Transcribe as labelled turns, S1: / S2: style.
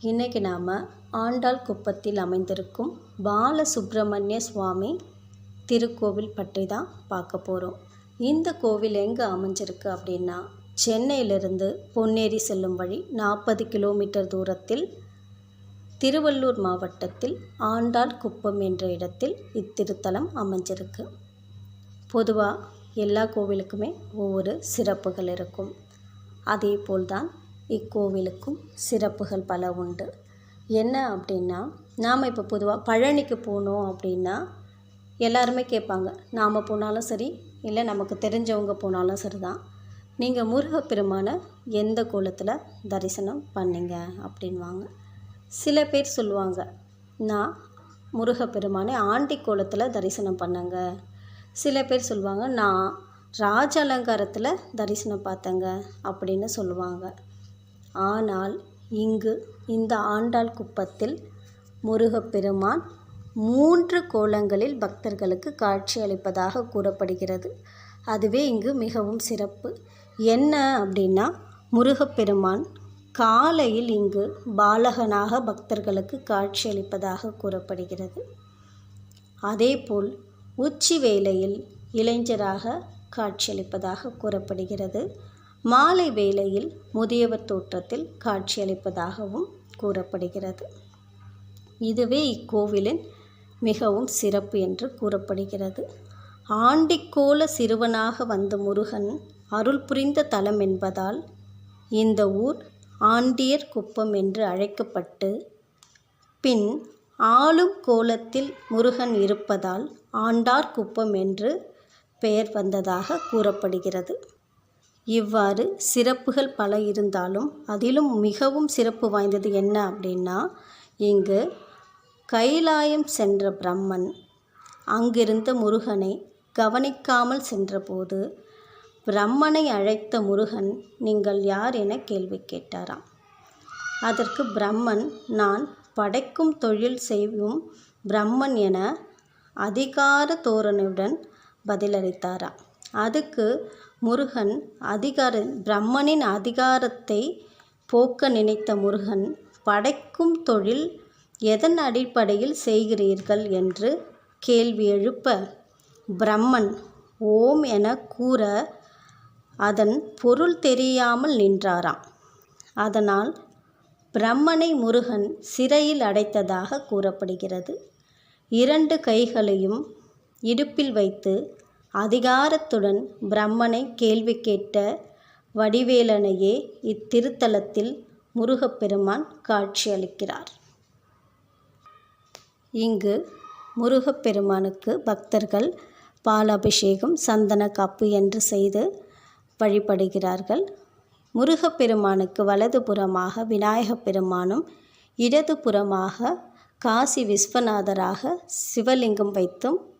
S1: இன்றைக்கி நாம் ஆண்டாள் குப்பத்தில் அமைந்திருக்கும் பாலசுப்ரமணிய சுவாமி திருக்கோவில் பற்றி தான் பார்க்க போகிறோம் இந்த கோவில் எங்கே அமைஞ்சிருக்கு அப்படின்னா சென்னையிலிருந்து பொன்னேரி செல்லும் வழி நாற்பது கிலோமீட்டர் தூரத்தில் திருவள்ளூர் மாவட்டத்தில் ஆண்டாள் குப்பம் என்ற இடத்தில் இத்திருத்தலம் அமைஞ்சிருக்கு. பொதுவாக எல்லா கோவிலுக்குமே ஒவ்வொரு சிறப்புகள் இருக்கும். அதே போல்தான் இக்கோவிலுக்கும் சிறப்புகள் பல உண்டு. என்ன அப்படின்னா நாம் இப்போ பொதுவாக பழனிக்கு போனோம் அப்படின்னா எல்லாருமே கேட்பாங்க நாம் போனாலும் சரி இல்லை நமக்கு தெரிஞ்சவங்க போனாலும் சரி தான் நீங்கள் முருகப்பெருமானை எந்த கோலத்தில் தரிசனம் பண்ணீங்க? அப்படின்வாங்க. சில பேர் சொல்லுவாங்க நான் முருகப்பெருமானை ஆண்டி கோலத்தில் தரிசனம் பண்ணங்க. சில பேர் சொல்லுவாங்க நான் ராஜ அலங்காரத்தில் தரிசனம் பார்த்தேங்க. அப்படின்னு சொல்லுவாங்க. ஆனால் இங்கு இந்த ஆண்டாள் குப்பத்தில் முருகப்பெருமான் மூன்று கோலங்களில் பக்தர்களுக்கு காட்சி அளிப்பதாக கூறப்படுகிறது. அதுவே இங்கு மிகவும் சிறப்பு. என்ன அப்படின்னா முருகப்பெருமான் காலையில் இங்கு பாலகனாக பக்தர்களுக்கு காட்சியளிப்பதாக கூறப்படுகிறது. அதேபோல் உச்சி வேளையில் இளைஞராக காட்சியளிப்பதாக கூறப்படுகிறது. மாலை வேளையில் முதியவர் தோற்றத்தில் காட்சியளிப்பதாகவும் கூறப்படுகிறது. இதுவே இக்கோவிலின் மிகவும் சிறப்பு என்று கூறப்படுகிறது. ஆண்டிக்கோல சிறுவனாக வந்த முருகன் அருள் புரிந்த தலம் என்பதால் இந்த ஊர் ஆண்டியர் குப்பம் என்று அழைக்கப்பட்டு பின் ஆளும் கோலத்தில் முருகன் இருப்பதால் ஆண்டார் குப்பம் என்று பெயர் வந்ததாக கூறப்படுகிறது. இவ்வாறு சிறப்புகள் பல இருந்தாலும் அதிலும் மிகவும் சிறப்பு வாய்ந்தது என்ன அப்படின்னா இங்கு கைலாயம் சென்ற பிரம்மன் அங்கிருந்த முருகனை கவனிக்காமல் சென்றபோது பிரம்மனை அழைத்த முருகன் நீங்கள் யார் என கேள்வி கேட்டாராம். அதற்கு பிரம்மன் நான் படைக்கும் தொழில் செய்யும் பிரம்மன் என அதிகார தோரணையுடன் பதிலளித்தாராம். அதுக்கு முருகன் அதிகார பிரம்மனின் அதிகாரத்தை போக்க நினைத்த முருகன் படைக்கும் தொழில் எதன் அடிப்படையில் செய்கிறீர்கள் என்று கேள்வி எழுப்ப பிரம்மன் ஓம் என கூற அதன் பொருள் தெரியாமல் நின்றாராம். அதனால் பிரம்மனை முருகன் சிறையில் அடைத்ததாக கூறப்படுகிறது. இரண்டு கைகளையும் இடுப்பில் வைத்து அதிகாரத்துடன் பிரம்மனை கேள்வி கேட்ட வடிவேலனையே இத்திருத்தலத்தில் முருகப்பெருமான் காட்சியளிக்கிறார். இங்கு முருகப்பெருமானுக்கு பக்தர்கள் பாலாபிஷேகம் சந்தன காப்பு என்று செய்து வழிபடுகிறார்கள். முருகப்பெருமானுக்கு வலதுபுறமாக விநாயகப் பெருமானும் இடதுபுறமாக காசி விஸ்வநாதராக சிவலிங்கம் வைத்தும்